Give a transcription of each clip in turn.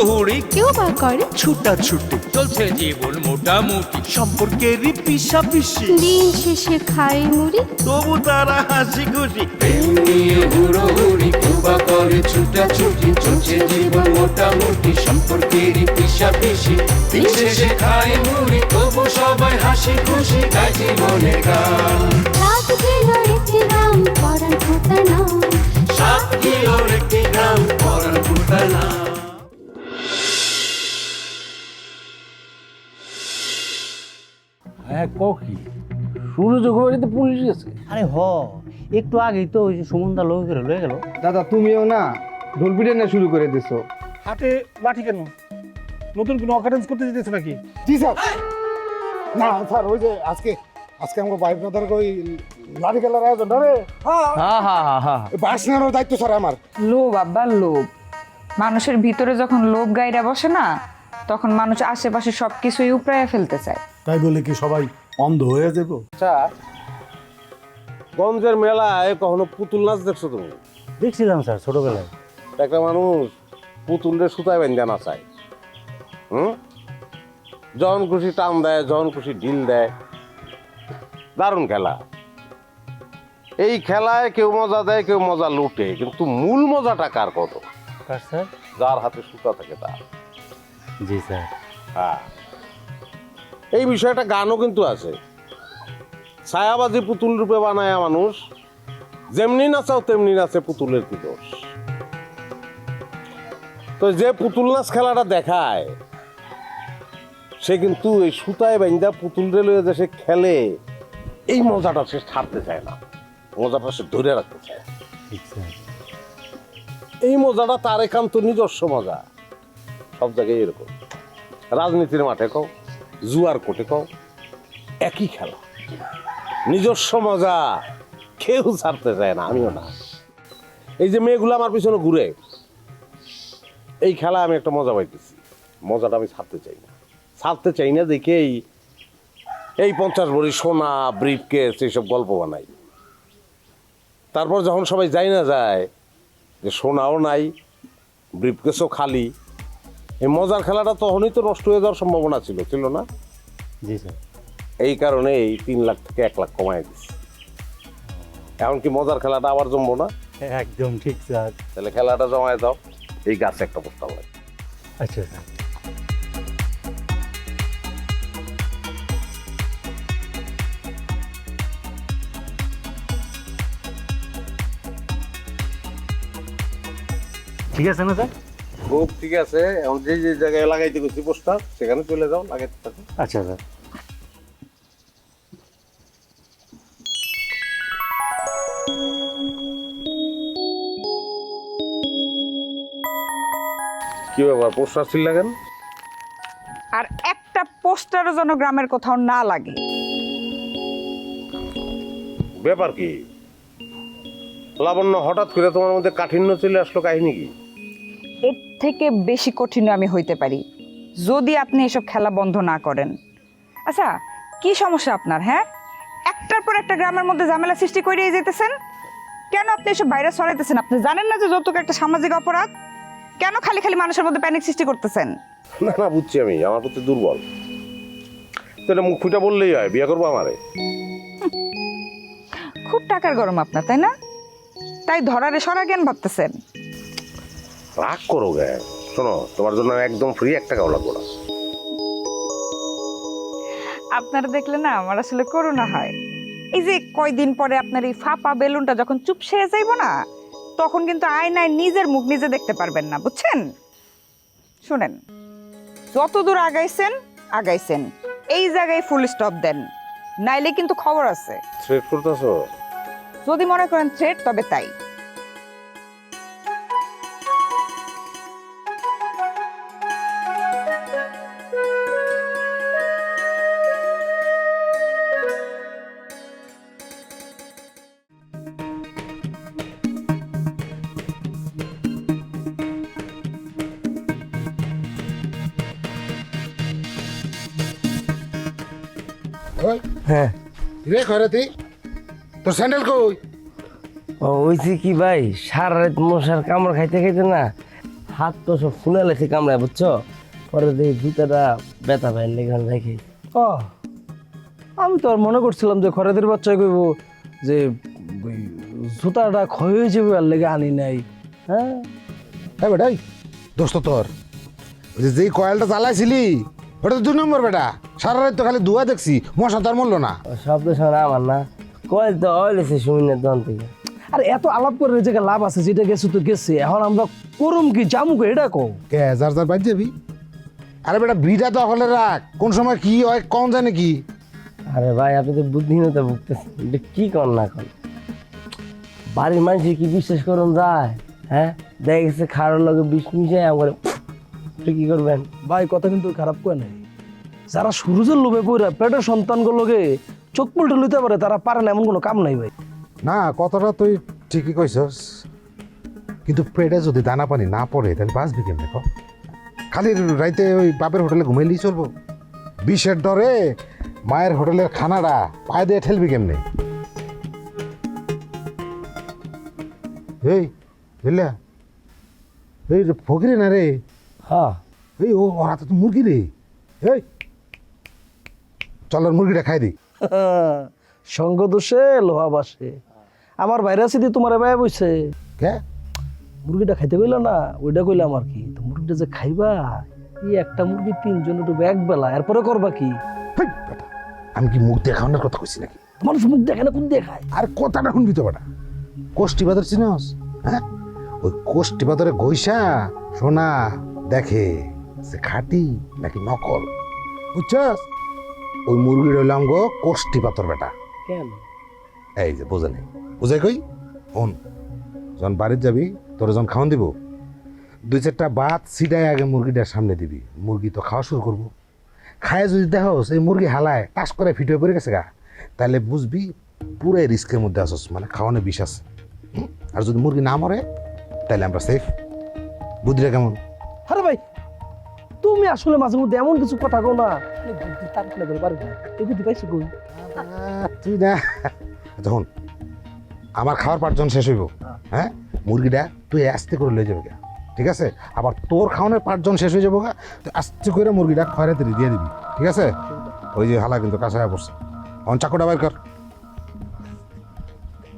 হুড়োহুড়ি কেউ বা করে? ছুটা ছুটি চলছে জীবন মোটামুটি। সম্পর্কেরই পিসা পিসি দিন শেষে খাই মুড়ি? তবু তারা হাসি খুশি। প্রেম নিয়ে হুড়োহুড়ি কুবা করে ছুটাছুটি। চলছে জীবন মোটামুটি সম্পর্কেরই পিসা পিসি দিন শেষে খায় মুড়ি তবু সবাই হাসি খুশি গায় জীবনের গান। রাত গেল একটি গ্রাম পরান ফোটা নাম সাত কিলোর একটি গ্রাম হ্যাঁ কি সূর্য বাড়িতে পুলিশ আছে। আরে হ একটু আগেই তো ওই যে সুমনদা লোক করে লয়ে গেল। দাদা তুমিও না ঢোলপিটে না শুরু করে দিছো। হাতে লাঠি কেন? নতুন কোনো অকারেন্স করতে যেতেছে নাকি? জি স্যার। না স্যার ওই যে আজকে আজকে আমাকে বাইক দাদার ওই লাঠি খেলার আয়োজন রে? হ্যাঁ। হ্যাঁ হ্যাঁ হ্যাঁ বাস নেওয়ার দায়িত্ব স্যার আমার। লোভ আব্বা লোভ। মানুষের ভিতরে যখন লোভ গাইরা বসে না তখন মানুষ আশেপাশে সব কিছুই উপড়াইয়া ফেলতে চায়। তাই বলে কি সবাই অন্ধ হয়ে যাব? আচ্ছা গঞ্জের মেলায় কখনো পুতুল নাচ দেখছ তুমি? দেখছিলাম স্যার ছোটবেলায়। একটা মানুষ পুতুলরে সুতায় বেঁধে নাচায়। হুম? যখন খুশি টান দেয় যখন খুশি ঢিল দেয়। দারুণ খেলা। এই খেলায় কেউ মজা দেয় কেউ মজা লুটে কিন্তু মূল মজাটা কার কত? স্যার? যার হাতে সুতা থাকে তার। জি স্যার। হ্যাঁ। এই বিষয়টা গানও কিন্তু আছে। ছায়াবাজি পুতুল রূপে বানায় মানুষ, যেমনি নাচাও তেমনি নাচে পুতুলের কি দোষ? তো যে পুতুল নাচ খেলাটা দেখায়, সে কিন্তু এই সুতায় বাইন্দা পুতুল রেলওয়ে যে সে খেলে, এই মজাটা সে ছাড়তে চায় না। মজাটা সে ধরে রাখতে চায়। এই মজাটা তার একান্ত নিজস্ব মজা। সব জায়গায় এরকম। রাজনীতির মাঠে কও। জুয়ার কোটে কও, একই খেলা। নিজস্ব মজা, কেউ ছাড়তে চায় না, আমিও না। এই যে মেয়েগুলো আমার পিছনে ঘুরে, এই খেলা আমি একটা মজা পাইতেছি। মজাটা আমি ছাড়তে চাই না। ছাড়তে চাই না দেখে এই এই পঞ্চাশ ভরি সোনা ব্রিফ কেস এইসব গল্প বানাই। তারপর যখন সবাই যায় না যায়, যে সোনাও নাই, ব্রিফকেসও খালি এই মজার খেলাটা তখনই তো নষ্ট হয়ে যাওয়ার সম্ভাবনা ছিল ছিল না? জি স্যার। এই কারণে এই তিন লাখ থেকে এক লাখ কমায় দিচ্ছি এখন কি মজার খেলাটা আবার জমবো না? একদম ঠিক স্যার। তাহলে খেলাটা জমায় দাও এই গাছে একটা প্রস্তাব লাগে আচ্ছা স্যার। ঠিক আছে না স্যার? খুব ঠিক আছে। এখন যে যে জায়গায় লাগাইতে গেছি পোস্টার সেখানে চলে যাও লাগাইতে থাকো। আচ্ছা স্যার কি ব্যাপার পোস্টার ছিল লাগান আর একটা পোস্টারও যেন গ্রামের কোথাও না লাগে। ব্যাপার কি? লাবণ্য হঠাৎ করে তোমার মধ্যে কাঠিন্য চলে আসলো কাহিনী কি? থেকে বেশি কঠিন আমি হইতে পারি যদি আপনি এসব খেলা বন্ধ না করেন। আচ্ছা কি সমস্যা আপনার হ্যাঁ? একটার পর একটা গ্রামের মধ্যে ঝামেলা সৃষ্টি করিয়ে যেতেছেন? কেন আপনি এসব বাইরে ছড়াইতেছেন? আপনি জানেন না যে যৌতুক একটা সামাজিক অপরাধ? কেন খালি খালি মানুষের মধ্যে প্যানিক সৃষ্টি করতেছেন? না না বুঝছি আমি। আমার প্রতি দুর্বল। তাহলে মুখ ফুটা বললেই হয় বিয়ে করব আমারে। খুব টাকার গরম আপনার তাই না? তাই ধরারে সরা জ্ঞান ভাবতেছেন। রাগ করো গে। শোনো তোমার জন্য একদম ফ্রি এক টাকাও লাগবো না। আপনারা দেখলে না আমার আসলে করোনা হয়। এই যে কয়দিন পরে আপনার এই ফাপা বেলুনটা যখন চুপ সেরে যাইব না তখন কিন্তু আয়নায় নিজের মুখ নিজে দেখতে পারবেন না বুঝছেন? শুনেন যত দূর আগাইছেন আগাইছেন। এই জায়গায় ফুল স্টপ দেন। নাইলে কিন্তু খবর আছে। থ্রেট করতেছো? যদি মনে করেন থ্রেট তবে তাই। হ্যাঁ। রে খয়রাতি তোর স্যান্ডেল কই? ও ওইছি কি ভাই সারা রাত মশার কামড় খাইতে খাইতে না হাত তো সব ফুলে লেখে কামড়ায় বুঝছ? পরে দেখি জুতাটা ব্যথা লেগে রেখে ও আমি তো আর মনে করছিলাম যে খরাদের বাচ্চা কইব যে জুতাটা ক্ষয় হয়ে যাবে আর লেগে আনি নাই। হ্যাঁ? হ্যাঁ বেটাই দোস্ত তোর। যে যেই কয়েলটা চালাইছিলি ওটা তো দুই নম্বর বেটা। সারা রাত তো খালি ধোয়া দেখছি মশা তার মরলো না। শব্দ শোনা আমার না। কয়েল তো অয়েলেছে সুমিনের দন থেকে। আর এত আলাপ করে যে লাভ আছে যেটা গেছে তো গেছে। এখন আমরা করুম কি জামু জামুকে এটা কও। কে যার যার বাদ যাবি? আরে বেটা বিটা তো হলে রাখ। কোন সময় কি হয় কম জানে কি? আরে ভাই আপনি তো বুদ্ধিহীনতা ভুগতেছেন। এটা কি কর না কর। বাড়ির মানুষের কি বিশ্বাস করুন যায়? হ্যাঁ? দেখা গেছে খাওয়ার লগে বিষ মিশাই আমার কি করবেন? ভাই কথা কিন্তু খারাপ কয় নাই। যারা সুরজের লোভে পড়ে পেটের সন্তানগুলোকে চোখ পুলটে লইতে পারে তারা পারে না এমন কোনো কাম নাই ভাই। না কথাটা তুই ঠিকই কইছস। কিন্তু পেটে যদি দানা পানি না পড়ে তাহলে বাঁচবি কেমনে ক খালি রাইতে ওই বাপের হোটেলে ঘুমাইলেই চলবো। বিষের ডরে মায়ের হোটেলের খানাটা পায়ে দিয়ে ঠেলবি কেমনে? এই বুঝলা এই রে ফকিরে না রে হ্যাঁ। এই ও হাতে তো মুরগি রে এই চল ওর মুরগিটা খাই দিই। সঙ্গ দোষে লোহা বাসে। আমার বাইরে আছে দিয়ে তোমার ভাই বইছে। কে? মুরগিটা খাইতে কইলা না ওইটা কইলাম আর কি? তো মুরগিটা যে খাইবা এই একটা মুরগি তিনজন একটু এক বেলা এরপরে করবা কি? আমি কি মুখ দেখানোর কথা কইছি নাকি? মানুষ মুখ দেখে না কোন দেখায় আর কথাটা শুনবি তো বেটা। কোষ্টি বাদর চিনস হ্যাঁ? ওই কোষ্টি বাদরে ঘইসা সোনা দেখে সে খাটি নাকি নকল? বুঝছস? ওই মুরগির হইলাম গো কোষ্টি পাথর বেটা। কেন? এই যে বোঝে নেই। বুঝে কই? হন যখন বাড়ির যাবি তোর যখন খাওয়ান দিব দুই চারটা ভাত সিটাই আগে মুরগিটার সামনে দিবি। মুরগি তো খাওয়া শুরু করব। খায় যদি দেখো সেই মুরগি হালায় টাস করে ফিটে পড়ে গেছে গা। তাহলে বুঝবি পুরাই রিস্কের মধ্যে আসস মানে খাওয়ানো বিষ আছে। আর যদি মুরগি না মরে তাহলে আমরা সেফ বুদ্ধিটা কেমন? আরে ভাই তুমি আসলে মাঝে মধ্যে এমন কিছু কথা কো না। আমি বুদ্ধি তার করে করে পারব না এই বুদ্ধি পাইছি কই? তুই না যখন আমার খাওয়ার পাঁচজন শেষ হইব হ্যাঁ। মুরগিটা তুই আস্তে করে লয়ে যাবে ঠিক আছে? আবার তোর খাওয়ানোর পাঁচজন শেষ হয়ে যাব গা তুই আস্তে করে মুরগিটা খয়রাতে দিয়ে দিবি ঠিক আছে? ওই যে হালা কিন্তু কাঁচা পড়ছে। অন চাকুটা বাইর কর।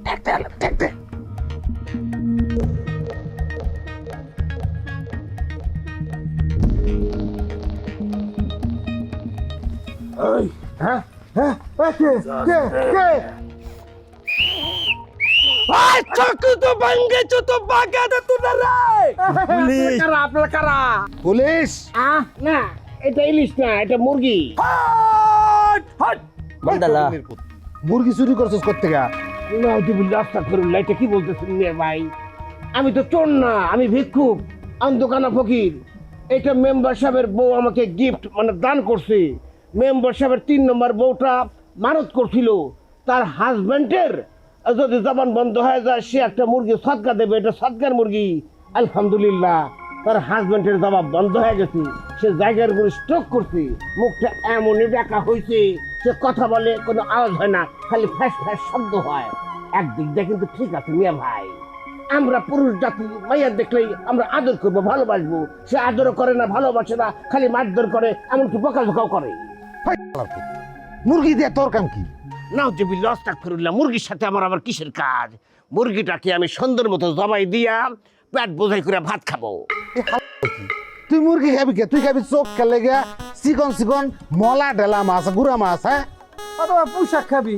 ঠেকতে ঠেকতে। হ্যাঁ হ্যাঁ এই কে? কে? কে? পুলিশ। না এটা ইলিশ না এটা মুরগি। চুরি করছিস কোথেকে রাস্তা করুন এটা কি বলতেছেন মেয়ে ভাই? আমি তো চোর না আমি ভিক্ষুক আমি দোকানা ফকির। এটা মেম্বার সাহেবের বউ আমাকে গিফট মানে দান করছে। মেম্বার সাহেবের তিন নম্বর বউটা মানত করছিল। তার হাজবেন্ডের যদি জবান বন্ধ হয়ে যায়, সে একটা মুরগি সৎকা দেবে, এটা সৎকার মুরগি। আলহামদুলিল্লাহ, তার হাজবেন্ডের জবাব বন্ধ হয়ে গেছে। সে জায়গার উপরে স্ট্রোক করছে। মুখটা এমনই ডাকা হয়েছে, সে কথা বলে, কোনো আওয়াজ হয় না, খালি ফ্যাস ফ্যাস শব্দ হয়। একদিক দিয়ে কিন্তু ঠিক আছে, মিয়া ভাই। আমরা পুরুষ জাতি, মাইয়া দেখলেই আমরা আদর করব, ভালোবাসবো। সে আদরও করে না, ভালোবাসে না, খালি মারধর করে, এমনকি বকাঝকাও করে। মুরগি দিয়ে তোর কাম কি? মুরগির সাথে আমার আবার কিসের কাজ? মুরগিটাকে আমি সুন্দর মতো জবাই দিয়া পেট বোঝাই করে ভাত খাব। তুই মুরগি খাবি কে? তুই খাবি চোখ খেলে গিয়া চিকন চিকন মলা ঢেলা মাছ গুড়া মাছ হ্যাঁ? অথবা পোশাক খাবি।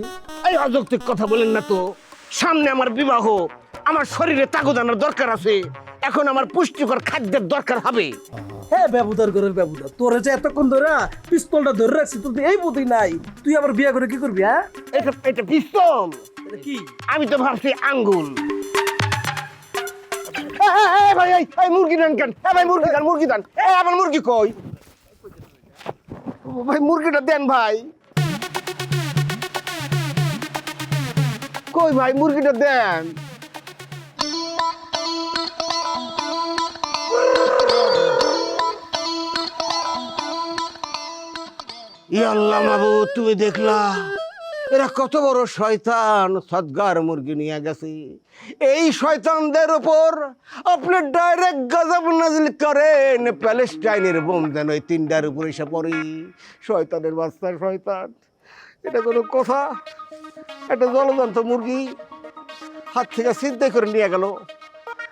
এই অযৌক্তিক কথা বলেন না তো। সামনে আমার বিবাহ আমার শরীরে তাগদ আনার দরকার আছে। এখন আমার পুষ্টিকর খাদ্যের দরকার হবে। হ্যাঁ ব্যবধার করে ব্যবধার তোরে যে এতক্ষণ ধরে পিস্তলটা ধরে রাখছি তোর তো এই বুদ্ধি নাই। তুই আবার বিয়ে করে কি করবি হ্যাঁ? এটা এটা পিস্তম এটা কি? আমি তো ভাবছি আঙ্গুল। এ, এ, এ, ভাই এই, এই মুরগি দেন কেন? ভাই মুরগি দেন মুরগি দেন। আমার মুরগি কই? ভাই মুরগিটা দেন ভাই। কই ভাই মুরগিটা দেন? আল্লাহ মাবু তুমি দেখলা? এরা কত বড় শয়তান সদগার মুরগি নিয়ে গেছে। এই শয়তানদের উপর আপনি ডাইরেক্ট গজব নাজিল করেন। প্যালেস্টাইনের বোম যেন ওই তিনটার উপরে এসে পড়ে। শয়তানের বাচ্চা, শয়তান। এটা কোনো কথা? একটা জলজন্ত মুরগি হাত থেকে চিন্তাই করে নিয়ে গেল।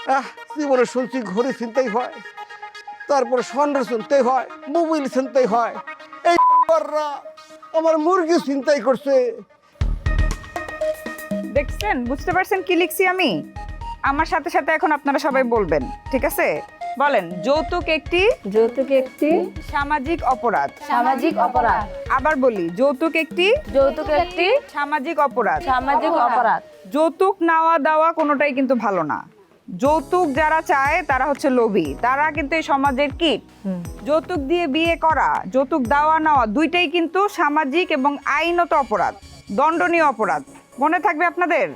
আহ জীবনে শুনছি ঘড়ি চিন্তাই হয়। তারপরে স্বর্ণ চিন্তাই হয় মোবাইল চিন্তাই হয়। এই আমার মুরগি চিন্তাই করছে। দেখছেন? বুঝতে পারছেন কি লিখছি আমি? আমার সাথে সাথে এখন আপনারা সবাই বলবেন ঠিক আছে? বলেন যৌতুক একটি যৌতুক একটি সামাজিক অপরাধ। সামাজিক অপরাধ। আবার বলি যৌতুক একটি যৌতুক একটি সামাজিক অপরাধ। সামাজিক অপরাধ। যৌতুক নেওয়া দেওয়া কোনোটাই কিন্তু ভালো না। যৌতুক যারা চায় তারা হচ্ছে লোভী। তারা কিন্তু এই সমাজের কীট যৌতুক দিয়ে বিয়ে করা যৌতুক দেওয়া নেওয়া দুইটাই কিন্তু সামাজিক এবং আইনত অপরাধ দণ্ডনীয় অপরাধ। মনে থাকবে আপনাদের?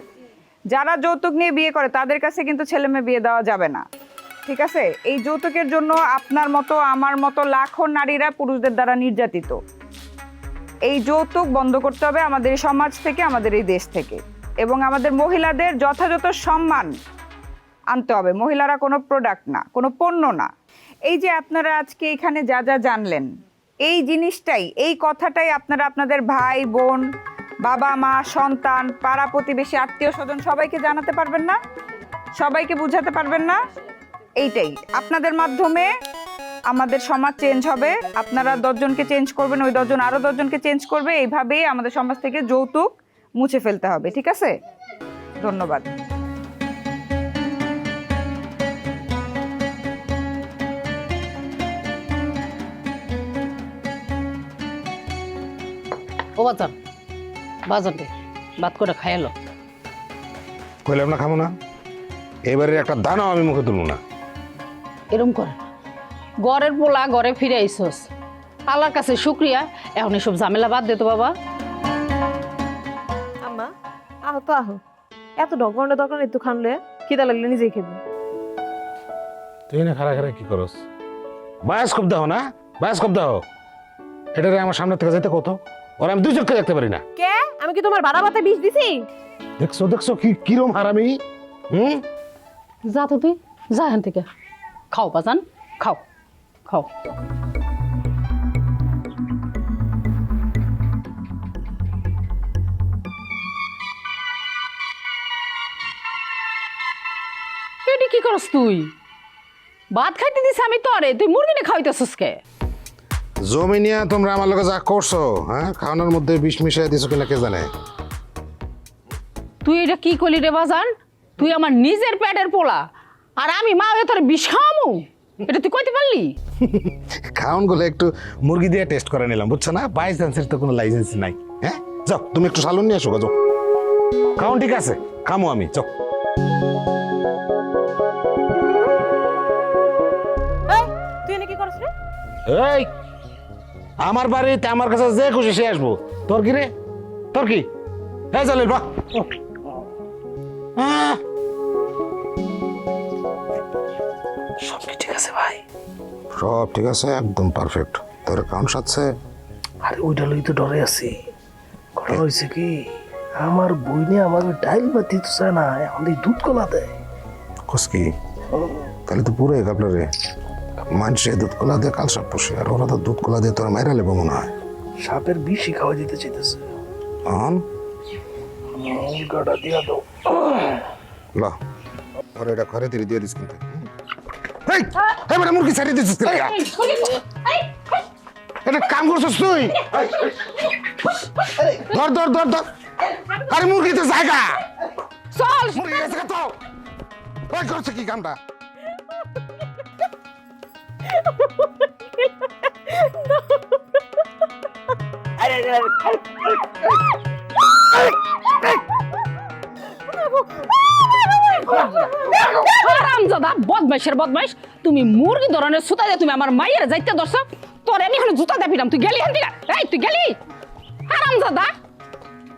যারা যৌতুক নিয়ে বিয়ে করে তাদের কাছে কিন্তু ছেলে মেয়ে বিয়ে দেওয়া যাবে না। ঠিক আছে? এই যৌতুকের জন্য আপনার মতো আমার মতো লাখো নারীরা পুরুষদের দ্বারা নির্যাতিত। এই যৌতুক বন্ধ করতে হবে আমাদের এই সমাজ থেকে আমাদের এই দেশ থেকে। এবং আমাদের মহিলাদের যথাযথ সম্মান আনতে হবে। মহিলারা কোনো প্রোডাক্ট না, কোনো পণ্য না। এই যে আপনারা আজকে এখানে যা যা জানলেন, এই জিনিসটাই, এই কথাটাই আপনারা আপনাদের ভাই, বোন, বাবা, মা, সন্তান, পাড়া প্রতিবেশী, আত্মীয় স্বজন সবাইকে জানাতে পারবেন না? সবাইকে বুঝাতে পারবেন না? এইটাই। আপনাদের মাধ্যমে আমাদের সমাজ চেঞ্জ হবে। আপনারা দশজনকে চেঞ্জ করবেন, ওই দশজন আরও দশজনকে চেঞ্জ করবে। এইভাবেই আমাদের সমাজ থেকে যৌতুক মুছে ফেলতে হবে। ঠিক আছে? ধন্যবাদ। ও বাজান বাজান দে ভাত করে খাইলো কইলাম না খামো না। এবারে একটা দানাও আমি মুখে তুলবো না। এরম করে। না ঘরের পোলা ঘরে ফিরে আইসস। আল্লাহর কাছে শুক্রিয়া। এখন এসব ঝামেলা বাদ দে তো বাবা। আম্মা আহ তো আহ। এত ডকর দরকার একটু খানলে খিদা লাগলে নিজেই খেবো তুই না খারা খারা কি করস? বায়োস্কোপ দাও না? বায়োস্কোপ দাও এটারে আমার সামনে থেকে যেতে কত? ওরা আমি দুই চোখে দেখতে পারি না। কে? আমি কি তোমার ভাতে বিষ দিছি? দেখছ দেখছ কি কিরম হারামি? হুম? যা তো তুই যা এখান থেকে। খাও বাজান। খাও খাও। এটি কি করস তুই? ভাত খাইতে দিস আমি তোরে তুই মুরগিনে খাইতেছিস কে? জমি নিয়ে তোমরা আমার লগে যা করছ হ্যাঁ? খাওয়ানোর মধ্যে বিষ মিশিয়ে দিছো কিনা কে জানে? তুই এটা কি করলি রে বাজান? তুই আমার নিজের পেটের পোলা আর আমি মা হয়ে তোর বিষ খাওয়ামু? এটা তুই কইতে পারলি? খাওয়ানগুলো একটু মুরগি দিয়ে টেস্ট করে নিলাম বুঝছ না? বাই চান্সের তো কোনো লাইসেন্স নাই হ্যাঁ? যাও তুমি একটু সালুন নিয়ে আসো গো, যাও। খাওন ঠিক আছে খামো আমি যাও। তুই এনে কি করছিস এই আমার বাড়িতে আমার কাছে যে খুশি সে আসব। তোর কি রে? তোর কি? হ্যাঁ চালিল বা সব কি ঠিক আছে ভাই? সব ঠিক আছে একদম পারফেক্ট তোর অ্যাকাউন্ট সাথে আরে ওইটা লই তো ডরে আছি। ঘটনা হয়েছে কি আমার বইনে আমাকে ডাইল বা দিতে চায় না এখন এই দুধ কলা দেয়। খুশকি তাহলে তো পুরো এক আপনার। রে মানুষে দুধ কলা দিয়ে কাল সাপ পোষে আর ওরা তো দুধ কলা দিয়ে তোর মাইরা লেবো মনে হয়। সাপের বিষই খাওয়া দিতে চাইতেছে। অন গাটা দিয়া দাও। ল। ঘরে এটা ঘরে দিয়ে দিয়ে দিস কিন্তু। এই এবারে মুরগি ছাড়িয়ে দিছিস তুই এটা কাম করছিস তুই? ধর ধর ধর ধর। আরে মুরগিতে জায়গা। চল। মুরগি তো ওই করছে কি কামটা? হারামজাদা বদমাইশের বদমাইশ তুমি মুরগি ধরনের সুতা দিয়ে তুমি আমার মাইয়ের যাইতে দর্শ তোর আমি এখন জুতা দেখিলাম তুই গেলি হান্দিকা এই, তুই গেলি? হারামজাদা,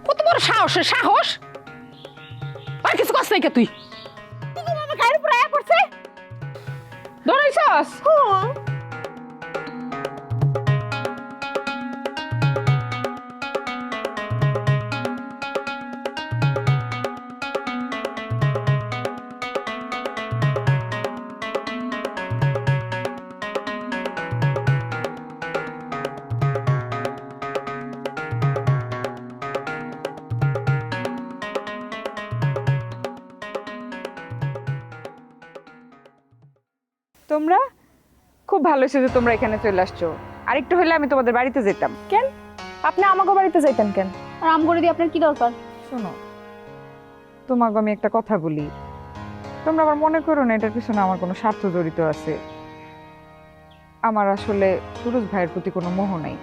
কত বড় সাহসের সাহস? আর কিছু কষ্ট নাই কে তুই? আমার গায়ের উপর পড়ছে ধরাইছস তোমরা? খুব ভালো হয়েছে যে তোমরা এখানে চলে আসছো। আরেকটু হলে আমি তোমাদের বাড়িতে যেতাম। কেন? আপনি আমাকে বাড়িতে যাইতেন কেন? আর আম করে দিয়ে আপনার কি দরকার? শোনো তোমাকে আমি একটা কথা বলি। তোমরা আবার মনে করো না এটার পিছনে আমার কোনো স্বার্থ জড়িত আছে? আমার আসলে সুরজ ভাইয়ের প্রতি কোনো মোহ নাই।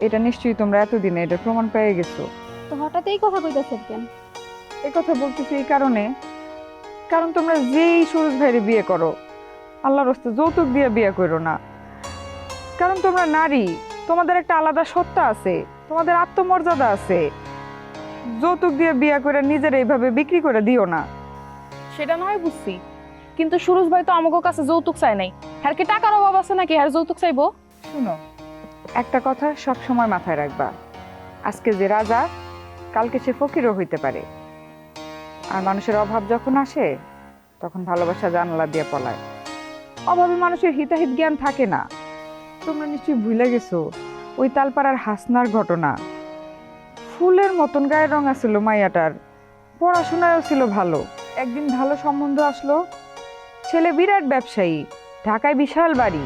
এটা নিশ্চয়ই তোমরা এতদিনে এটা প্রমাণ পেয়ে গেছো। তো হঠাৎ এই কথা কইতাছেন কেন? এই কথা বলতেছি এই কারণে কারণ তোমরা যেই সুরজ ভাইরে বিয়ে করো আল্লাহর রস্তে যৌতুক দিয়ে বিয়ে করো না। কারণ তোমরা নারী তোমাদের একটা আলাদা সত্তা আছে তোমাদের আত্মমর্যাদা আছে। যৌতুক দিয়ে বিয়ে করে নিজের এইভাবে বিক্রি করে দিও না। সেটা নয় বুঝছি। কিন্তু সুরজ ভাই তো আমাকে কাছে যৌতুক চাই নাই। হ্যার কি টাকার অভাব আছে নাকি? হ্যার যৌতুক চাইব? শুনো একটা কথা সব সময় মাথায় রাখবা। আজকে যে রাজা কালকে সে ফকিরও হইতে পারে। আর মানুষের অভাব যখন আসে তখন ভালোবাসা জানলা দিয়ে পলায়। অভাবে মানুষের হিতাহিত জ্ঞান থাকে না। তোমরা নিশ্চয়ই ভুলে গেছো, ওই তালপাড়ার হাসনার ঘটনা। ফুলের মতন গায়ের রং আছিল মাইয়াটার, পড়াশোনায়ও ছিল ভালো। একদিন ভালো সম্বন্ধ আসলো, ছেলে বিরাট ব্যবসায়ী, ঢাকায় বিশাল বাড়ি।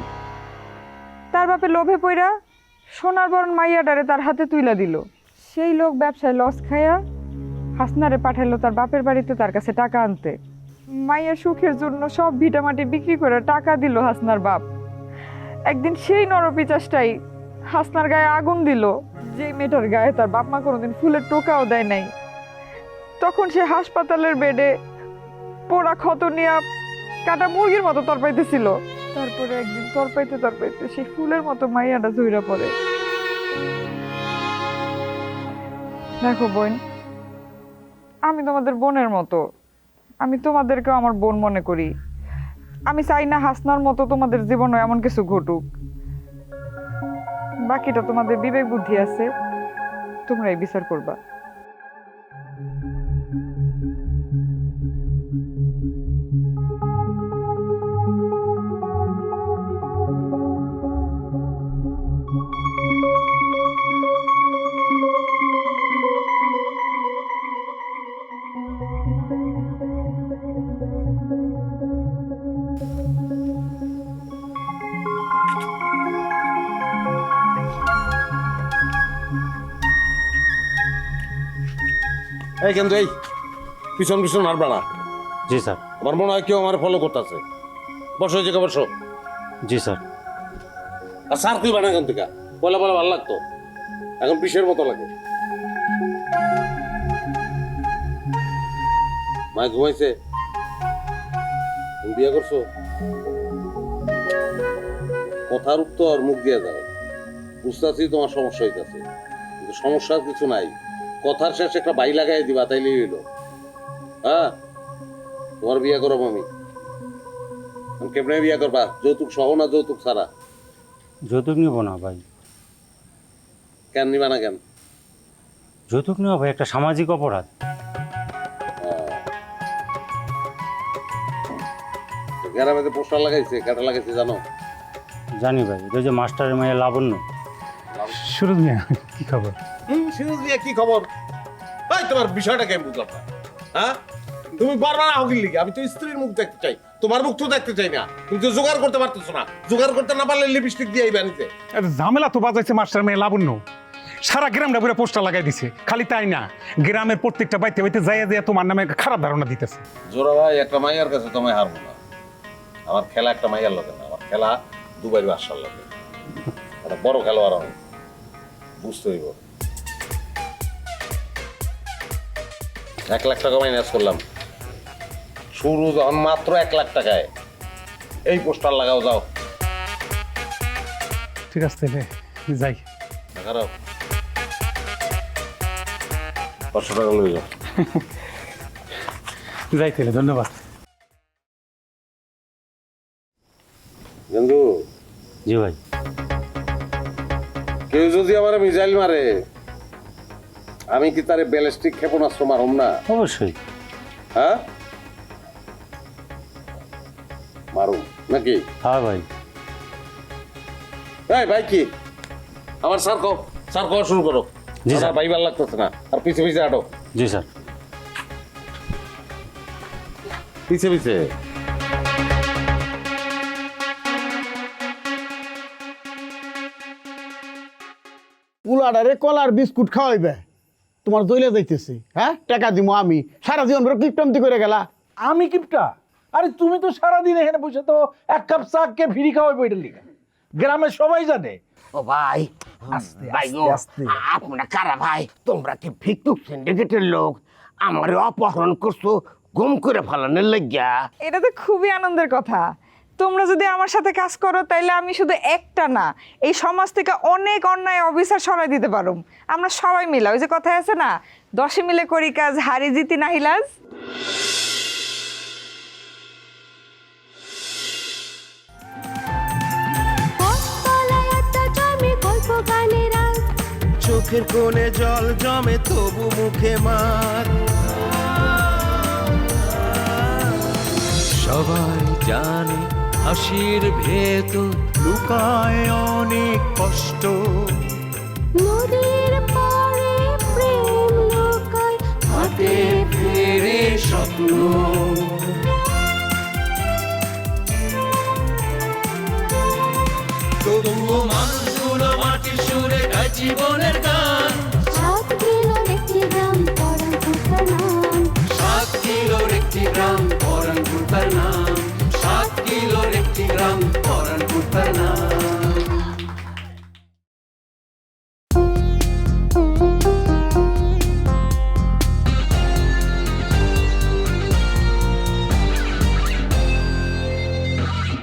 তার বাপে লোভে পইরা সোনার বরণ মাইয়াটারে তার হাতে তুইলা দিল। সেই লোক ব্যবসায় লস খায়া হাসনারে পাঠালো তার বাপের বাড়িতে তার কাছে টাকা আনতে। মাইয়া সুখের জন্য সব ভিটামাটি বিক্রি করে টাকা দিল হাসনার বাপ। একদিন সেই নরপিচাসটাই হাসনার গায়ে আগুন দিল। যেই মেয়েটার গায়ে তার বাপ মা কোনোদিন ফুলের টোকাও দেয় নাই। তখন সে হাসপাতালের বেডে পোড়া ক্ষত নিয়ে কাটা মুরগির মতো তরপাইতেছিল। তারপরে একদিন তরপাইতে তরপাইতে সেই ফুলের মতো মাইয়াটা ঝইরা পড়ে। দেখো বোন, আমি তোমাদের বোনের মতো। আমি তোমাদেরকেও আমার বোন মনে করি। আমি চাই না হাসনার মতো তোমাদের জীবনে এমন কিছু ঘটুক। বাকিটা তোমাদের বিবেক বুদ্ধি আছে তোমরা এই বিচার করবা। এই কিন্তু এই পিছন পিছন হারবা না জি স্যার। আমার মনে হয় কেউ আমার ফলো করতেছে। বসো জায়গায় বসো। জি স্যার। আর স্যার তুই বানা এখান থেকে? বলে বলে ভালো লাগতো। এখন পিসের মতো লাগে। মায় ঘুমাইছে বিয়ে করছ? কথার উত্তর মুখ দিয়ে দাও। বুঝতেছি তোমার সমস্যা হইতেছে। কিন্তু সমস্যার কিছু নাই। কথার শেষে একটা বাই লাগাই দিবা তাইলেই হইল। হ্যাঁ? তোমার বিয়ে করো আমি। কেমনে বিয়ে করবা? যৌতুক সহ না যৌতুক ছাড়া? যৌতুক নিব না ভাই। কেন নিবা না কেন? যৌতুক নেওয়া ভাই একটা সামাজিক অপরাধ। গ্রামে যে পোস্টার লাগাইছে কেটা লাগাইছে জানো? জানি ভাই এটা যে মাস্টারের মায়ের লাবণ্য। সুরজ মিয়া কি খবর? সিরাজ মিয়া কি খবর? তোমার বিষয়টা কেমন বুঝলাম হ্যাঁ? তুমি বারবার আহকির লিগে আমি তো স্ত্রীর মুখ দেখতে চাই তোমার মুখ তো দেখতে চাই না। তুমি তো জোগাড় করতে পারতেছো না। জোগাড় করতে না পারলে লিপস্টিক দিয়ে বানিতে ঝামেলা তো বাজাইছে মাস্টার মেয়ে লাবণ্য। সারা গ্রামটা পুরো পোস্টার লাগাই দিছে খালি তাই না। গ্রামের প্রত্যেকটা বাইতে বাইতে যাইয়া যাইয়া তোমার নামে খারাপ ধারণা দিতেছে। জোরা ভাই একটা মাইয়ার কাছে তোমায় হারবো না। আমার খেলা একটা মাইয়ার লাগে না আমার খেলা দুবাই বাসার লাগে। একটা বড় খেলোয়াড় আমি বুঝতে হইব। এক লাখ টাকা মাইনাস করলাম। শুরু যখন মাত্র এক লাখ টাকায়। এই পোস্টার লাগাও যাও। ঠিক আছে তাহলে যাই। খারাপ পাঁচশো টাকা লই যাও। যাই তাহলে ধন্যবাদ। জি ভাই। কেউ যদি আমার মিজাইল মারে আমি কি তারে ব্যালিস্টিক ক্ষেপণাস্ত্র মারুম না? অবশ্যই। হ্যাঁ? মারুম নাকি? হ্যাঁ ভাই। এই ভাই কি? আমার স্যার কো স্যার কো শুরু করো। জি স্যার। ভাই ভালো লাগতেছে না। আর পিছে পিছে আটো জি স্যার। পিছে পিছে। পোলাডারে কলার বিস্কুট খাওয়াইবে। তোমার দইলে যাইতেছে হ্যাঁ? টাকা দিমো আমি। সারা জীবন ভরে কিপটামতি করে গেলা। আমি কিপটা? আরে তুমি তো সারাদিন এখানে বসে তো এক কাপ চা কে ফিরি খাওয়াই বইটার লিগে। গ্রামের সবাই জানে। ও ভাই আস্তে ভাই আস্তে। আপনারা কারা ভাই? তোমরা কি ভিক্ষুক সিন্ডিকেটের লোক? আমার অপহরণ করছ গুম করে ফেলানোর লাগিয়া। এটা তো খুবই আনন্দের কথা। তোমরা যদি আমার সাথে কাজ করো তাইলে আমি শুধু একটা না এই সমাজ থেকে অনেক অন্যায় অবিচার সরাই দিতে পারো আমরা সবাই মিলে ওই যে কথায় আছে না দশে মিলে করি কাজ হারি জিতি নাহিলাজ চোখের কোণে জল জমে তবু মুখে মার। সবাই জানে হাসির ভেত লুকায় অনেক কষ্ট।